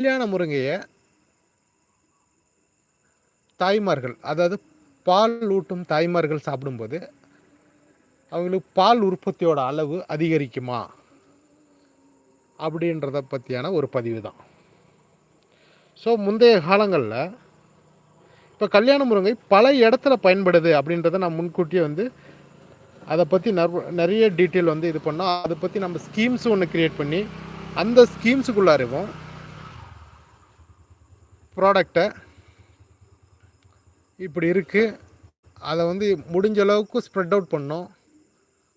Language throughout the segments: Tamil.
கல்யாண முருங்கையை தாய்மார்கள் அதாவது பால் ஊட்டும் தாய்மார்கள் சாப்பிடும்போது அவங்களுக்கு பால் உற்பத்தியோட அளவு அதிகரிக்குமா? அப்படின்றத பற்றியான ஒரு பதிவு தான் ஸோ முந்தைய காலங்களில் இப்போ கல்யாண முருங்கை பல இடத்துல பயன்படுது அப்படின்றத நான் முன்கூட்டியே வந்து அதை பற்றி நிறைய டீட்டெயில் வந்து இது பண்ணோம். அதை பற்றி நம்ம ஸ்கீம்ஸ் ஒன்று க்ரியேட் பண்ணி அந்த ஸ்கீம்ஸுக்குள்ளாரவும் ப்ராடக்டை இப்படி இருக்குது அதை வந்து முடிஞ்ச அளவுக்கு ஸ்ப்ரெட் அவுட் பண்ணோம்.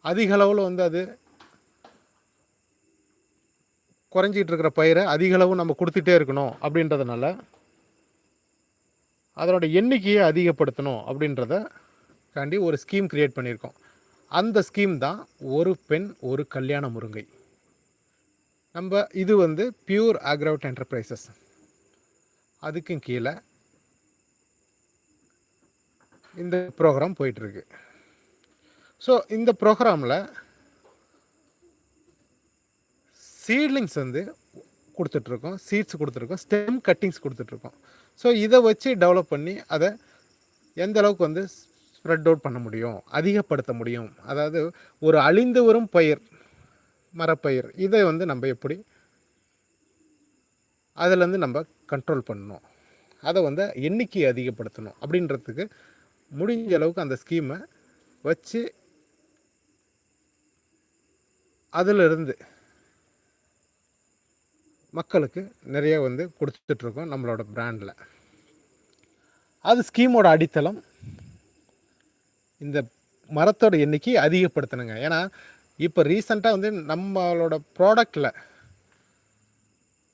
அதிக அளவில் வந்து அது குறைஞ்சிக்கிட்டு இருக்கிற பயிரை அதிக அளவு நம்ம கொடுத்துட்டே இருக்கணும் அப்படின்றதுனால அதனோட எண்ணிக்கையை அதிகப்படுத்தணும் அப்படின்றத காண்டி ஒரு ஸ்கீம் க்ரியேட் பண்ணியிருக்கோம். அந்த ஸ்கீம் தான் ஒரு பெண் ஒரு கல்யாண முருங்கை. நம்ம இது வந்து பியூர் அக்ரவுட் என்டர்பிரைசஸ் அதுக்கும் கீழே இந்த ப்ரோக்ராம் போயிட்டுருக்கு. ஸோ இந்த ப்ரோக்ராமில் சீட்லிங்ஸ் வந்து கொடுத்துட்ருக்கோம் சீட்ஸ் கொடுத்துருக்கோம் ஸ்டெம் கட்டிங்ஸ் கொடுத்துட்ருக்கோம் ஸோ இதை வச்சு டெவலப் பண்ணி அதை எந்த அளவுக்கு வந்து ஸ்ப்ரெட் அவுட் பண்ண முடியும் அதிகப்படுத்த முடியும் அதாவது ஒரு அழிந்து வரும் பயிர் மரப்பயிர் இதை வந்து நம்ம எப்படி அதிலேருந்து நம்ம கண்ட்ரோல் பண்ணணும். அதை வந்து எண்ணிக்கையை அதிகப்படுத்தணும். அப்படின்றதுக்கு முடிஞ்ச அளவுக்கு அந்த ஸ்கீமை வச்சு அதிலிருந்து மக்களுக்கு நிறைய வந்து கொடுத்துட்ருக்கோம் நம்மளோட பிராண்டில் அது ஸ்கீமோட அடித்தளம் இந்த மரத்தோட எண்ணிக்கை அதிகப்படுத்தணுங்க. ஏன்னா இப்போ ரீசண்டாக வந்து நம்மளோட ப்ராடக்டில்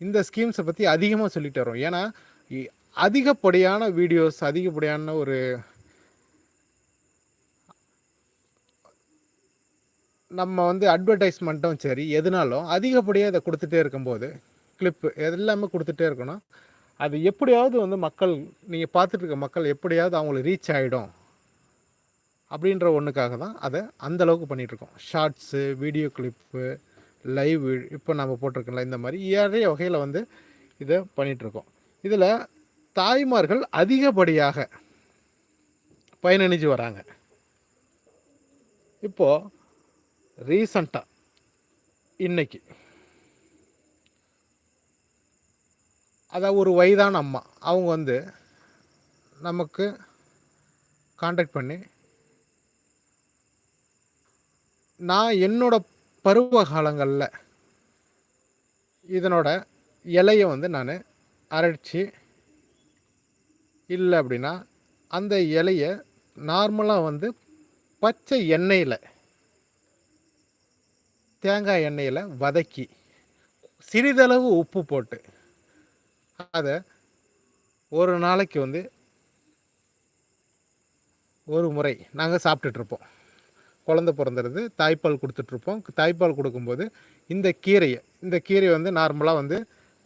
இந்த ஸ்கீம்ஸை பற்றி அதிகமாக சொல்லிட்டு வரோம் ஏன்னா அதிகப்படியான வீடியோஸ் அதிகப்படியான ஒரு நம்ம வந்து அட்வர்டைஸ்மெண்ட்டும் சரி எதுனாலும் அதிகப்படியாக இதை கொடுத்துட்டே இருக்கும்போது கிளிப்பு எல்லாமே கொடுத்துட்டே இருக்கணும். அது எப்படியாவது வந்து மக்கள் நீங்கள் பார்த்துட்டு இருக்க மக்கள் எப்படியாவது அவங்களுக்கு ரீச் ஆகிடும் அப்படின்ற ஒன்றுக்காக தான் அதை அந்தளவுக்கு பண்ணிகிட்ருக்கோம் ஷார்ட்ஸு வீடியோ கிளிப்பு லைவ் இப்போ நம்ம போட்டிருக்கோம்ல இந்த மாதிரி நிறைய வகையில் வந்து இதை பண்ணிகிட்ருக்கோம் இதில் தாய்மார்கள் அதிகப்படியாக பயனணிஞ்சு வராங்க. இப்போது ரீசண்டாக இன்னைக்கு அதாவது ஒரு வயதான அம்மா அவங்க வந்து நமக்கு காண்டாக்ட் பண்ணி நான் என்னோட பருவ காலங்களில் இதனோட இலையை வந்து நான் அரைச்சி இல்லை அப்படின்னா அந்த இலையை நார்மலாக வந்து பச்சை எண்ணெயில் தேங்காய் எண்ணெயில் வதக்கி சிறிதளவு உப்பு போட்டு அதை ஒரு நாளைக்கு வந்து ஒரு முறை நாங்கள் சாப்பிட்டுட்ருப்போம் குழந்த பிறந்துடுது தாய்ப்பால் கொடுத்துட்ருப்போம். தாய்ப்பால் கொடுக்கும்போது இந்த கீரையை இந்த கீரையை வந்து நார்மலாக வந்து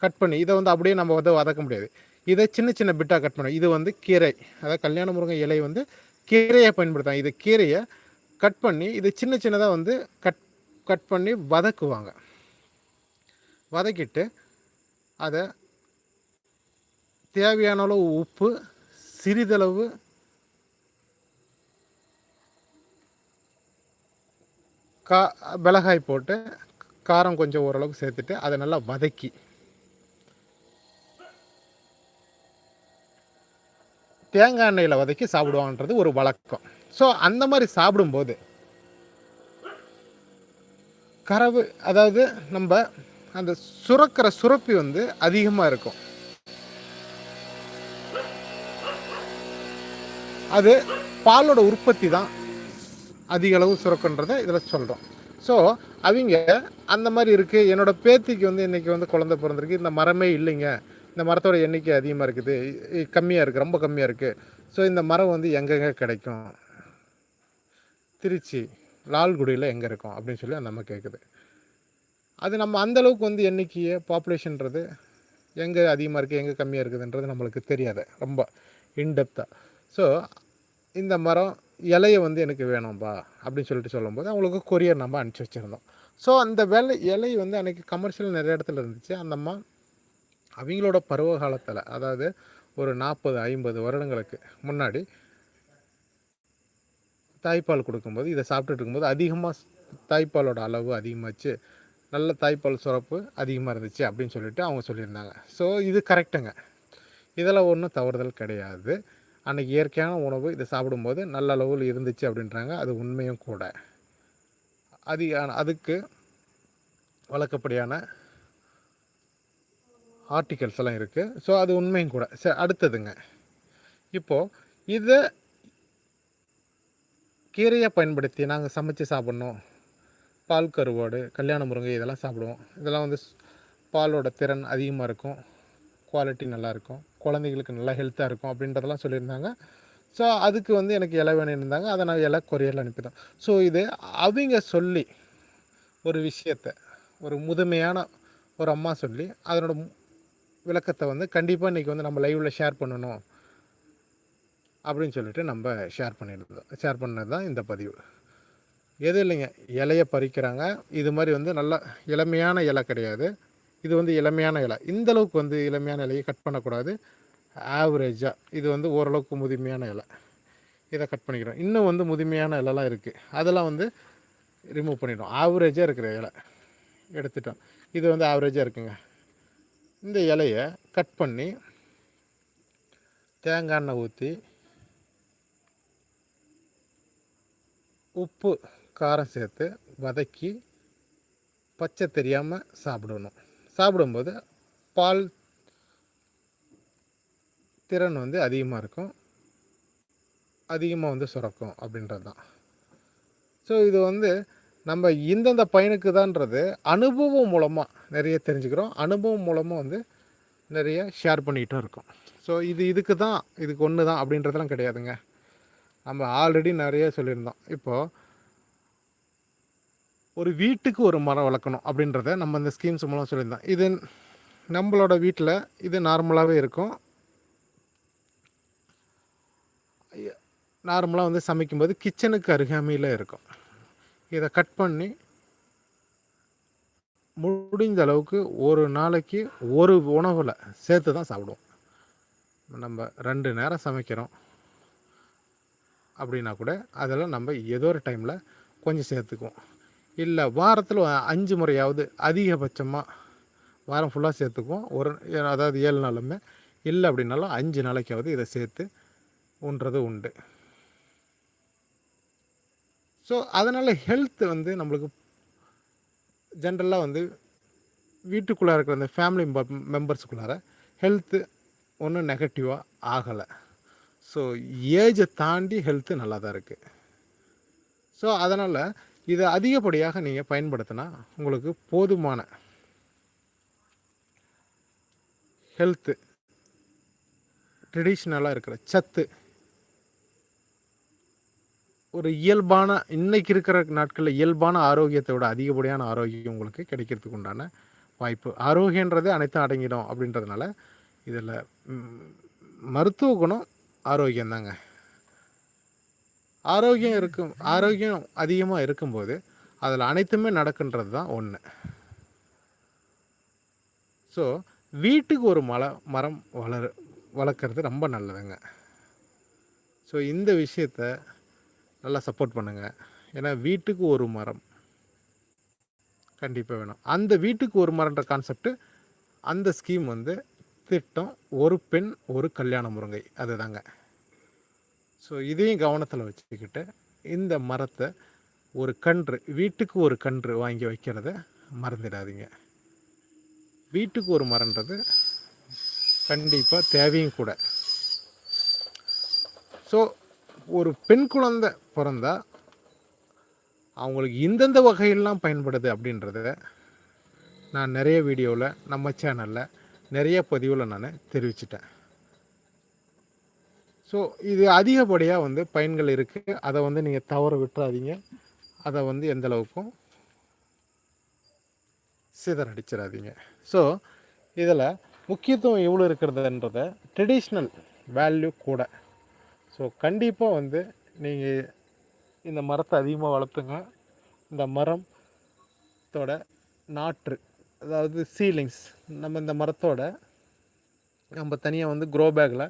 கட் பண்ணி இதை வந்து அப்படியே நம்ம வந்து வதக்க முடியாது. இதை சின்ன சின்ன பிட்டாக கட் பண்ணணும். இது வந்து கீரை. அதாவது கல்யாண முருங்கை இலை வந்து கீரையை பயன்படுத்தாங்க இது கீரையை கட் பண்ணி இது சின்ன சின்னதாக வந்து கட் கட் பண்ணி வதக்குவாங்க. வதக்கிட்டு அதை தேவையான அளவு உப்பு சிறிதளவு கா மிளகாய் போட்டு காரம் கொஞ்சம் ஓரளவுக்கு சேர்த்துட்டு அதை நல்லா வதக்கி. தேங்காய் எண்ணெயில் வதக்கி சாப்பிடுவாங்கன்றது ஒரு வழக்கம். ஸோ அந்த மாதிரி சாப்பிடும்போது கறவு அதாவது நம்ம அந்த சுரக்கிற சுரப்பி வந்து அதிகமாக இருக்கும். அது பாலோட உற்பத்தி தான் அதிக அளவு சுரக்குன்றதை இதில் சொல்கிறோம் ஸோ அவங்க அந்த மாதிரி இருக்குது என்னோடய பேத்திக்கு வந்து இன்றைக்கி வந்து குழந்த பிறந்திருக்கு. இந்த மரமே இல்லைங்க. இந்த மரத்தோட எண்ணிக்கை அதிகமாக இருக்குது. கம்மியாக இருக்குது ரொம்ப கம்மியாக இருக்குது ஸோ இந்த மரம் வந்து எங்கெங்கே கிடைக்கும்? திருச்சி லால்குடியில் எங்கே இருக்கும்? அப்படின்னு சொல்லி அந்த அம்மா கேட்குது அது நம்ம அந்தளவுக்கு வந்து எண்ணிக்கையை பாப்புலேஷன்றது எங்கே அதிகமாக இருக்குது எங்கே கம்மியாக இருக்குதுன்றது நம்மளுக்கு தெரியாது. ரொம்ப இன்டெப்த்தாக ஸோ இந்த மரம் இலையை வந்து எனக்கு வேணும்பா அப்படின்னு சொல்லிட்டு சொல்லும்போது அவங்களுக்கு கொரியர் நம்ம அனுப்பிச்சி வச்சுருந்தோம். ஸோ அந்த வேலை இலை வந்து அன்றைக்கி கமர்ஷியல் நிறைய இடத்துல இருந்துச்சு. அந்த அம்மா அவங்களோட பருவ காலத்தில் அதாவது ஒரு நாற்பது ஐம்பது வருடங்களுக்கு முன்னாடி தாய்ப்பால் கொடுக்கும்போது இதை சாப்பிட்டுட்டு இருக்கும்போது அதிகமாக தாய்ப்பாலோட அளவு அதிகமாச்சு. நல்ல தாய்ப்பால் சுரப்பு அதிகமாக இருந்துச்சு அப்படின்னு சொல்லிட்டு அவங்க சொல்லியிருந்தாங்க. ஸோ இது கரெக்டுங்க இதில் ஒன்றும் தவறுதல் கிடையாது. அன்றைக்கி இயற்கையான உணவு இதை சாப்பிடும்போது நல்ல அளவில் இருந்துச்சு அப்படின்றாங்க. அது உண்மையும் கூட. அது அதுக்கு வழக்கப்படியான ஆர்டிகல்ஸ் எல்லாம் இருக்குது ஸோ அது உண்மையும் கூட. சரி அடுத்ததுங்க. இப்போது இதை கீரையை பயன்படுத்தி நாங்கள் சமைச்சு சாப்பிட்ணும். பால் கருவாடு கல்யாண முருங்கை இதெல்லாம் சாப்பிடுவோம். இதெல்லாம் வந்து பாலோட திறன் அதிகமாக இருக்கும். குவாலிட்டி நல்லாயிருக்கும் குழந்தைங்களுக்கு நல்லா ஹெல்த்தாக இருக்கும் அப்படின்றதெல்லாம் சொல்லியிருந்தாங்க. ஸோ அதுக்கு வந்து எனக்கு இலை வேணும் இருந்தாங்க. அதை நான் இலை கொரியரில் அனுப்பிட்டோம் ஸோ இது அவங்க சொல்லி ஒரு விஷயத்த ஒரு முதுமையான ஒரு அம்மா சொல்லி அதனோட விளக்கத்தை வந்து கண்டிப்பாக இன்றைக்கி வந்து நம்ம லைவில் ஷேர் பண்ணணும் அப்படின்னு சொல்லிட்டு நம்ம ஷேர் பண்ணியிருந்தோம். ஷேர் பண்ணது தான் இந்த பதிவு. எது இல்லைங்க இலையை பறிக்கிறாங்க. இது மாதிரி வந்து நல்ல இளமையான இலை கிடையாது. இது வந்து இளமையான இலை. இந்த அளவுக்கு வந்து இளமையான இலையை கட் பண்ணக்கூடாது. ஆவரேஜாக இது வந்து ஓரளவுக்கு முதுமையான இலை. இதை கட் பண்ணிக்கிறோம். இன்னும் வந்து முதுமையான இலைலாம் இருக்குது அதெல்லாம் வந்து ரிமூவ் பண்ணிடும் ஆவரேஜாக இருக்கிற இலை. எடுத்துட்டோம். இது வந்து ஆவரேஜாக இருக்குங்க. இந்த இலையை கட் பண்ணி தேங்காய் எண்ணெய் ஊற்றி உப்பு காரம் சேர்த்து வதக்கி பச்சை தெரியாமல் சாப்பிடணும். சாப்பிடும்போது பால் திறன் வந்து அதிகமாக இருக்கும். அதிகமாக வந்து சுரக்கும் அப்படின்றது தான் ஸோ இது வந்து நம்ம இந்தந்த பையனுக்கு தான்றது அனுபவம் மூலமாக நிறைய தெரிஞ்சுக்கிறோம். அனுபவம் மூலமாக வந்து நிறைய ஷேர் பண்ணிகிட்டும் இருக்கோம். ஸோ இது இதுக்கு தான் இதுக்கு ஒன்று தான் அப்படின்றதெல்லாம் கிடையாதுங்க. நம்ம ஆல்ரெடி நிறைய சொல்லியிருந்தோம். இப்போது ஒரு வீட்டுக்கு ஒரு மரம் வளர்க்கணும் அப்படின்றத நம்ம இந்த ஸ்கீம்ஸ் மூலம் சொல்லியிருந்தோம். இது நம்மளோட வீட்டில் இது நார்மலாகவே இருக்கும். நார்மலாக வந்து சமைக்கும்போது கிச்சனுக்கு அருகாமையில் இருக்கும். இதை கட் பண்ணி முடிஞ்ச அளவுக்கு ஒரு நாளைக்கு ஒரு உணவில் சேர்த்து தான் சாப்பிடுவோம். நம்ம ரெண்டு நேரம் சமைக்கிறோம். அப்படின்னா கூட அதில் நம்ம ஏதோ ஒரு டைமில் கொஞ்சம் சேர்த்துக்குவோம். இல்லை வாரத்தில் அஞ்சு முறையாவது அதிகபட்சமாக வாரம் ஃபுல்லாக சேர்த்துக்குவோம். ஒரு அதாவது ஏழு நாளுமே. இல்லை அப்படின்னாலும் அஞ்சு நாளைக்காவது இதை சேர்த்து உண்றது உண்டு. ஸோ அதனால் ஹெல்த் வந்து நம்மளுக்கு ஜென்ரலாக வந்து வீட்டுக்குள்ளே இருக்கிற அந்த ஃபேமிலி மெம்பர்ஸுக்குள்ளார ஹெல்த்து ஒன்றும் நெகட்டிவாக ஆகலை. ஸோ ஏஜை தாண்டி ஹெல்த்து நல்லா தான் இருக்குது ஸோ அதனால் இதை அதிகப்படியாக நீங்கள் பயன்படுத்தினா உங்களுக்கு போதுமான ஹெல்த்து ட்ரெடிஷ்னலாக இருக்கிற சத்து ஒரு இயல்பான இன்னைக்கு இருக்கிற நாட்களில் இயல்பான ஆரோக்கியத்தை விட அதிகப்படியான ஆரோக்கியம் உங்களுக்கு கிடைக்கிறதுக்கு உண்டான வாய்ப்பு. ஆரோக்கியன்றது அனைத்தும் அடங்கிடும் அப்படின்றதுனால இதில் மருத்துவ குணம் ஆரோக்கியம் தாங்க ஆரோக்கியம் இருக்கும் ஆரோக்கியம் அதிகமாக இருக்கும்போது அதில் அனைத்துமே நடக்குன்றது தான் ஒன்று ஸோ வீட்டுக்கு ஒரு மலை மரம் வளர் வளர்க்குறது ரொம்ப நல்லதுங்க. ஸோ இந்த விஷயத்த நல்லா சப்போர்ட் பண்ணுங்கள் ஏன்னா வீட்டுக்கு ஒரு மரம் கண்டிப்பாக வேணும். அந்த வீட்டுக்கு ஒரு மரன்ற கான்செப்ட்டு அந்த ஸ்கீம் வந்து திட்டம் ஒரு பெண் ஒரு கல்யாண முருங்கை அதுதாங்க. ஸோ இதையும் கவனத்தில் வச்சுக்கிட்டு இந்த மரத்தை ஒரு கன்று வீட்டுக்கு ஒரு கன்று வாங்கி வைக்கிறத மறந்துடாதீங்க. வீட்டுக்கு ஒரு மரன்றது கண்டிப்பாக தேவையும் கூட. ஸோ ஒரு பெண் குழந்தை பிறந்தா அவங்களுக்கு இந்தந்த வகையெல்லாம் பயன்படுது அப்படின்றத நான் நிறைய வீடியோவில் நம்ம சேனலில் நிறைய பதிவில் நான் தெரிவிச்சிட்டேன். ஸோ இது அதிகப்படியாக வந்து பயன்கள் இருக்குது அதை வந்து நீங்கள் தவற விட்டுறாதீங்க. அதை வந்து எந்த அளவுக்கும் சிதறடிச்சிடாதீங்க. ஸோ இதில் முக்கியத்துவம் எவ்வளோ இருக்கிறதுன்றத ட்ரெடிஷ்னல் வேல்யூ கூட. ஸோ கண்டிப்பாக வந்து நீங்கள் இந்த மரத்தை அதிகமாக வளர்த்துங்க. இந்த மரத்தோட நாற்று அதாவது சீலிங்ஸ் நம்ம இந்த மரத்தோட நம்ம தனியாக வந்து க்ரோ பேக்கில்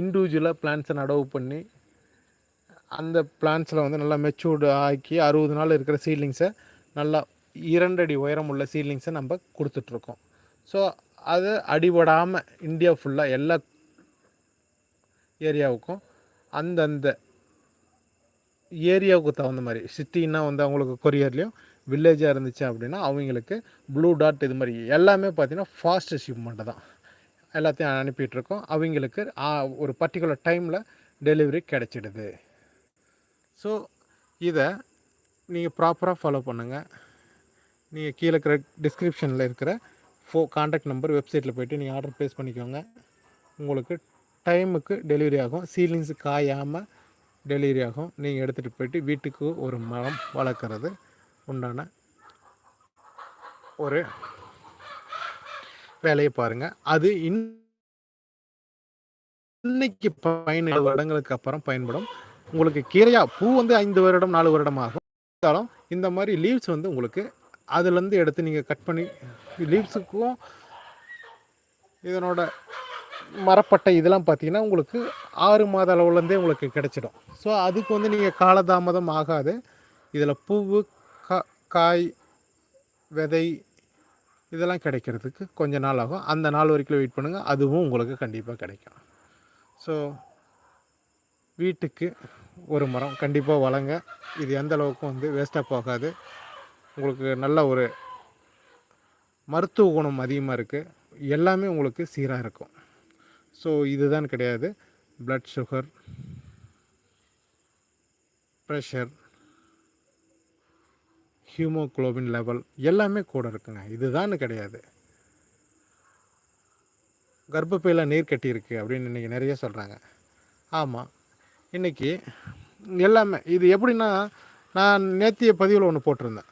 இண்டிவிஜுவலாக பிளான்ஸை நடவு பண்ணி அந்த பிளான்ஸில் வந்து நல்லா மெச்சூர்டு ஆக்கி அறுபது நாள் இருக்கிற சீட்லிங்ஸை நல்லா இரண்டடி உயரம் உள்ள சீட்லிங்ஸை நம்ம கொடுத்துட்ருக்கோம். ஸோ அது அடிபடாமல் இந்தியா ஃபுல்லாக எல்லா ஏரியாவுக்கும் அந்தந்த ஏரியாவுக்கு தகுந்த மாதிரி சிட்டின்னா வந்து அவங்களுக்கு கொரியர்லேயும் வில்லேஜாக இருந்துச்சு அப்படின்னா அவங்களுக்கு ப்ளூ டாட் இது மாதிரி எல்லாமே பார்த்திங்கன்னா ஃபாஸ்ட் ஷிப்மெண்ட்டு தான். எல்லாத்தையும் அனுப்பிட்டுருக்கோம். அவங்களுக்கு ஒரு பர்டிகுலர் டைமில் டெலிவரி கிடச்சிடுது. ஸோ இதை நீங்கள் ப்ராப்பராக ஃபாலோ பண்ணுங்கள் நீங்கள் கீழே இருக்கிற டிஸ்கிரிப்ஷனில் இருக்கிற ஃபோ காண்டாக்ட் நம்பர் வெப்சைட்டில் போய்ட்டு நீங்கள் ஆர்டர் ப்ளேஸ் பண்ணிக்கோங்க. உங்களுக்கு டைமுக்கு டெலிவரி ஆகும். சீலிங்ஸ் காயாமல் டெலிவரி ஆகும். நீங்கள் எடுத்துகிட்டு போயிட்டு வீட்டுக்கு ஒரு மரம் வளர்க்குறது உண்டான ஒரு வேலையை பாருங்கள் அது இன் இன்னைக்கு பயன் வருடங்களுக்கு அப்புறம் பயன்படும். உங்களுக்கு கீரையாக பூ வந்து ஐந்து வருடம் நாலு வருடம் ஆகும். இருந்தாலும் இந்த மாதிரி லீவ்ஸ் வந்து உங்களுக்கு அதுலேருந்து எடுத்து நீங்கள் கட் பண்ணி லீவ்ஸுக்கும் இதனோட மரப்பட்டை இதெல்லாம் பார்த்தீங்கன்னா உங்களுக்கு ஆறு மாத அளவுலேருந்தே உங்களுக்கு கிடைச்சிடும். ஸோ அதுக்கு வந்து நீங்கள் காலதாமதம் ஆகாது. இதில் பூவு கா காய் விதை இதெல்லாம் கிடைக்கிறதுக்கு கொஞ்ச நாள் ஆகும். அந்த நாள் வரைக்கும் வெயிட் பண்ணுங்கள் அதுவும் உங்களுக்கு கண்டிப்பாக கிடைக்கும். ஸோ வீட்டுக்கு ஒரு மரம் கண்டிப்பாக வளங்க. இது எந்த அளவுக்கு வந்து வேஸ்ட்டாக போகாது. உங்களுக்கு நல்ல ஒரு மருத்துவ குணம் அதிகமாக இருக்குது எல்லாமே உங்களுக்கு சீராக இருக்கும். ஸோ இதுதான் கிடையாது. Blood sugar pressure haemoglobin level எல்லாமே கூட இருக்குங்க. இதுதான் கிடையாது. கர்ப்பப்பையில் நீர் கட்டியிருக்கு அப்படின்னு இன்றைக்கி நிறைய சொல்கிறாங்க ஆமாம் இன்றைக்கி எல்லாமே இது எப்படின்னா நான் நேத்திய பதிவில் ஒன்று போட்டிருந்தேன்.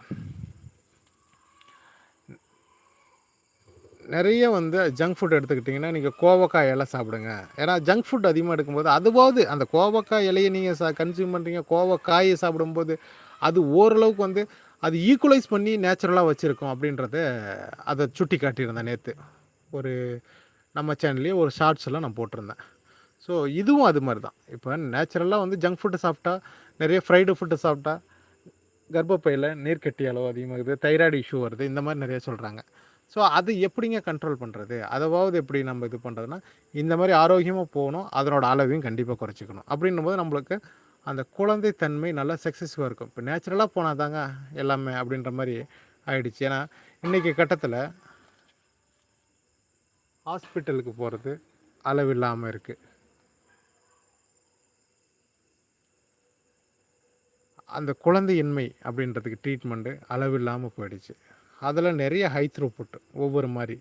நிறைய வந்து ஜங்க் ஃபுட் எடுத்துக்கிட்டிங்கன்னா நீங்கள் கோவக்காய் இலை சாப்பிடுங்க. ஏன்னா ஜங்க் ஃபுட் அதிகமாக எடுக்கும்போது அதுவாவது அந்த கோவக்காய் இலையை நீங்கள் சா கன்சியூம் பண்ணுறீங்க கோவக்காயை சாப்பிடும்போது அது ஓரளவுக்கு வந்து அது ஈக்குவலைஸ் பண்ணி நேச்சுரலாக வச்சுருக்கோம் அப்படின்றத அதை சுட்டி காட்டியிருந்தேன் நேற்று ஒரு நம்ம சேனல்லையே ஒரு ஷார்ட்ஸ் எல்லாம் நான் போட்டிருந்தேன். ஸோ இதுவும் அது மாதிரி தான் இப்போ நேச்சுரலாக வந்து ஜங்க் ஃபுட்டு சாப்பிட்டா நிறைய ஃப்ரைடு ஃபுட்டு சாப்பிட்டா கர்ப்பப்பையில் நீர்க்கட்டி அளவு அதிகமாகுது தைராய்டு இஷ்யூ வருது இந்த மாதிரி நிறைய சொல்கிறாங்க ஸோ அது எப்படிங்க கண்ட்ரோல் பண்ணுறது அதாவது எப்படி நம்ம இது பண்ணுறதுனா இந்த மாதிரி ஆரோக்கியமாக போகணும் அதனோட அளவையும் கண்டிப்பாக குறைச்சிக்கணும். அப்படின்னும் போது நம்மளுக்கு அந்த குழந்தை தன்மை நல்லா சக்ஸஸ்ஃபுல்லாக இருக்கும். இப்போ நேச்சுரலாக போனால் தாங்க எல்லாமே அப்படின்ற மாதிரி ஆயிடுச்சு. ஏன்னா இன்றைக்கி கட்டத்தில் ஹாஸ்பிட்டலுக்கு போகிறது அளவில்லாமல் இருக்குது அந்த குழந்தையின்மை அப்படின்றதுக்கு ட்ரீட்மெண்ட்டு அளவில்லாமல் போயிடுச்சு. அதில் நிறைய ஹை த்ரூப்புட் ஒவ்வொரு மாதிரி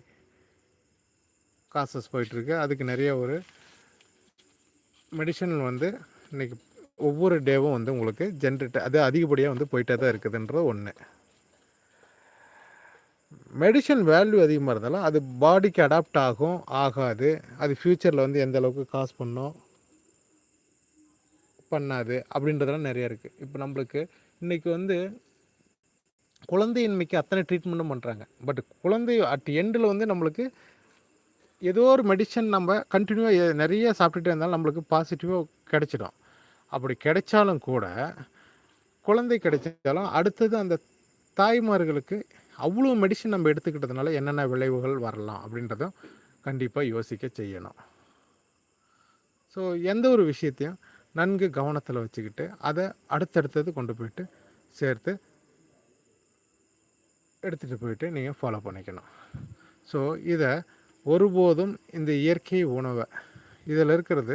காசஸ் போயிட்டுருக்கு அதுக்கு நிறைய ஒரு மெடிசன் வந்து இன்றைக்கி ஒவ்வொரு டேவும் வந்து உங்களுக்கு ஜென்ரேட் அது அதிகப்படியாக வந்து போயிட்டே தான் இருக்குதுன்றது ஒன்று மெடிசன் வேல்யூ அதிகமாக இருந்தாலும் அது பாடிக்கு அடாப்ட் ஆகும் ஆகாது. அது ஃப்யூச்சரில் வந்து எந்த அளவுக்கு காசு பண்ணும் பண்ணாது அப்படின்றதெல்லாம் நிறைய இருக்குது இப்போ நம்மளுக்கு இன்றைக்கி வந்து குழந்தையின்மைக்கு அத்தனை ட்ரீட்மெண்ட்டும் பண்ணுறாங்க பட் குழந்தை அட் எண்டில் வந்து நம்மளுக்கு ஏதோ ஒரு மெடிசன் நம்ம கண்டினியூவாக நிறைய சாப்பிட்டுட்டே இருந்தாலும் நம்மளுக்கு பாசிட்டிவாக கிடச்சிடும். அப்படி கிடைச்சாலும் கூட குழந்தை கிடைச்சாலும் அடுத்தது அந்த தாய்மார்களுக்கு அவ்வளோ மெடிசன் நம்ம எடுத்துக்கிட்டதுனால என்னென்ன விளைவுகள் வரலாம் அப்படின்றதும் கண்டிப்பாக யோசிக்க செய்யணும். ஸோ எந்த ஒரு விஷயத்தையும் நன்கு கவனத்தில் வச்சுக்கிட்டு அதை அடுத்தடுத்தது கொண்டு போயிட்டு சேர்த்து எடுத்துகிட்டு போயிட்டு நீங்கள் ஃபாலோ பண்ணிக்கணும். ஸோ இதை ஒருபோதும் இந்த இயற்கை உணவை இதில் இருக்கிறது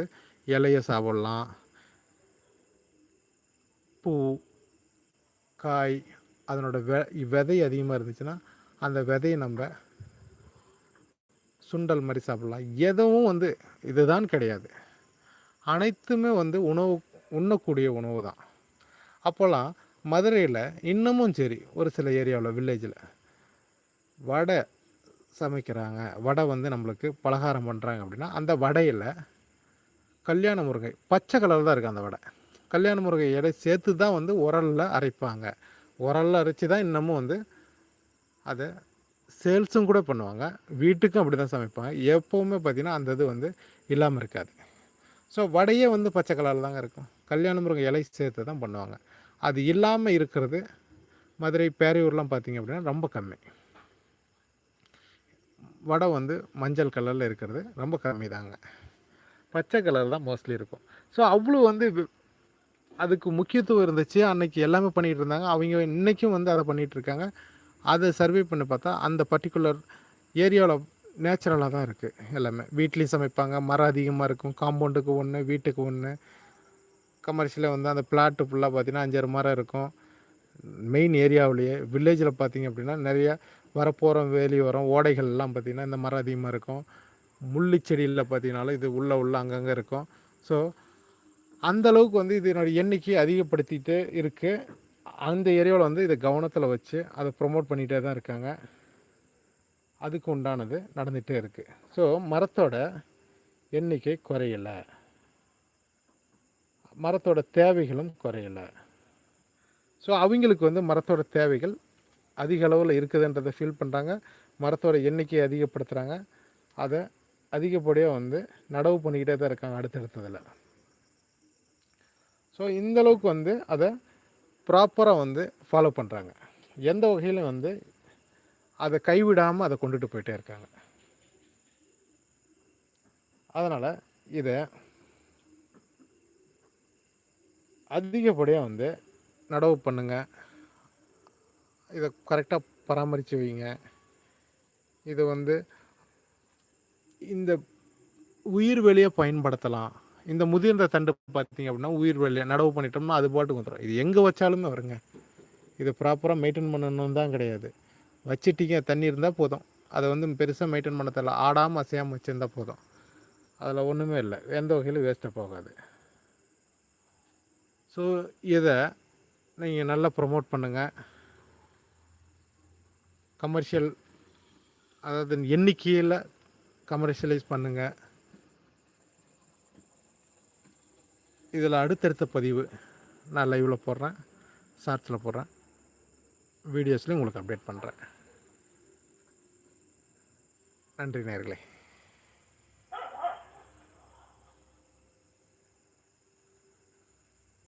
இலையை சாப்பிட்லாம் பூ காய் அதனோட வெ விதை அதிகமாக இருந்துச்சுன்னா அந்த விதையை நம்ம சுண்டல் மாதிரி சாப்பிட்லாம். எதுவும் வந்து இதுதான் கிடையாது. அனைத்துமே வந்து உணவு உண்ணக்கூடிய உணவு தான். அப்போல்லாம் மதுரையில் இன்னமும் சரி ஒரு சில ஏரியாவில் வில்லேஜில் வடை சமைக்கிறாங்க. வடை வந்து நம்மளுக்கு பலகாரம் பண்ணுறாங்க அப்படின்னா அந்த வடையில் கல்யாண முருங்கை பச்சை கலர் தான் இருக்குது அந்த வடை. கல்யாண முருகை எடை சேர்த்து தான் வந்து உரலில் அரைப்பாங்க. உரலில் அரைச்சி தான் இன்னமும் வந்து அதை சேல்ஸும் கூட பண்ணுவாங்க. வீட்டுக்கும் அப்படி தான் சமைப்பாங்க. எப்போவுமே பார்த்திங்கன்னா அந்த இது வந்து இல்லாமல் இருக்காது. ஸோ வடையே வந்து பச்சை கலரில் தாங்க இருக்கும். கல்யாண முருகை இலை சேர்த்து தான் பண்ணுவாங்க. அது இல்லாமல் இருக்கிறது மதுரை பேரையூர்லாம் பார்த்திங்க அப்படின்னா ரொம்ப கம்மி. வடை வந்து மஞ்சள் கலரில் இருக்கிறது ரொம்ப கம்மி தாங்க பச்சை கலர் தான் மோஸ்ட்லி இருக்கும். ஸோ அவ்வளோ வந்து அதுக்கு முக்கியத்துவம் இருந்துச்சு. அன்னைக்கு எல்லாமே பண்ணிகிட்டு இருந்தாங்க. அவங்க இன்றைக்கும் வந்து அதை பண்ணிகிட்டு இருக்காங்க. அதை சர்வே பண்ணி பார்த்தா அந்த பர்டிகுலர் ஏரியாவில் நேச்சுரலாக தான் இருக்குது எல்லாமே. வீட்லேயும் சமைப்பாங்க. மரம் அதிகமாக இருக்கும். காம்பவுண்டுக்கு ஒன்று வீட்டுக்கு ஒன்று கமர்ஷியலாக வந்து அந்த பிளாட்டு ஃபுல்லாக பார்த்தீங்கன்னா அஞ்சாறு மரம் இருக்கும். மெயின் ஏரியாவிலேயே வில்லேஜில் பார்த்தீங்க அப்படின்னா நிறையா வரப்போகிறோம் வேலியோரம் ஓடைகள் எல்லாம் பார்த்திங்கன்னா இந்த மரம் அதிகமாக இருக்கும். முள்ளு செடியில் பார்த்தீங்கனாலும் இது உள்ளே உள்ளே அங்கங்கே இருக்கும். ஸோ அந்த அளவுக்கு வந்து இதனுடைய எண்ணிக்கை அதிகப்படுத்திட்டு இருக்குது அந்த ஏரியாவில் வந்து இதை கவனத்தில் வச்சு அதை ப்ரொமோட் பண்ணிகிட்டே தான் இருக்காங்க. அதுக்கு உண்டானது நடந்துகிட்டே இருக்குது ஸோ மரத்தோட எண்ணிக்கை குறையலை. மரத்தோட தேவைகளும் குறையலை. ஸோ அவங்களுக்கு வந்து மரத்தோட தேவைகள் அதிக அளவில் இருக்குதுன்றதை ஃபீல் பண்ணுறாங்க மரத்தோட எண்ணிக்கையை அதிகப்படுத்துகிறாங்க அதை அதிகப்படியாக வந்து நடவு பண்ணிக்கிட்டே தான் இருக்காங்க அடுத்தடுத்ததில். ஸோ இந்த அளவுக்கு வந்து அதை ப்ராப்பராக வந்து ஃபாலோ பண்ணுறாங்க எந்த வகையிலும் வந்து அதை கைவிடாமல் அதை கொண்டுட்டு போயிட்டே இருக்காங்க. அதனால் இதை அதிகப்படியாக வந்து நடவு பண்ணுங்கள் இதை கரெக்டாக பராமரித்து வைங்க. இதை வந்து இந்த உயிர் வெளியை பயன்படுத்தலாம். இந்த முதிர்ந்த தண்டு பார்த்தீங்க அப்படின்னா உயிர் வெளியை நடவு பண்ணிட்டோம்னா அது பாட்டுக்கு வந்துடும் இது எங்கே வச்சாலுமே வருங்க. இதை ப்ராப்பராக மெயின்டைன் பண்ணணும் தான் கிடையாது. வச்சுட்டீங்க தண்ணி இருந்தால் போதும். அதை வந்து பெருசாக மெயின்டைன் பண்ண தெரியல. ஆடாமல் அசையாமல் வச்சுருந்தா போதும். அதில் ஒன்றுமே இல்லை. எந்த வகையிலும் வேஸ்ட்டாக போகாது. ஸோ இதை நீங்கள் நல்லா ப்ரொமோட் பண்ணுங்கள் கமர்ஷியல் அதாவது எண்ணிக்கையில் கமர்ஷியலைஸ் பண்ணுங்கள் இதில் அடுத்தடுத்த பதிவு நான் லைவில் போடுறேன் ஷார்ட்ஸில் போடுறேன் வீடியோஸ்லேயும் உங்களுக்கு அப்டேட் பண்ணுறேன் நன்றி நேர்களே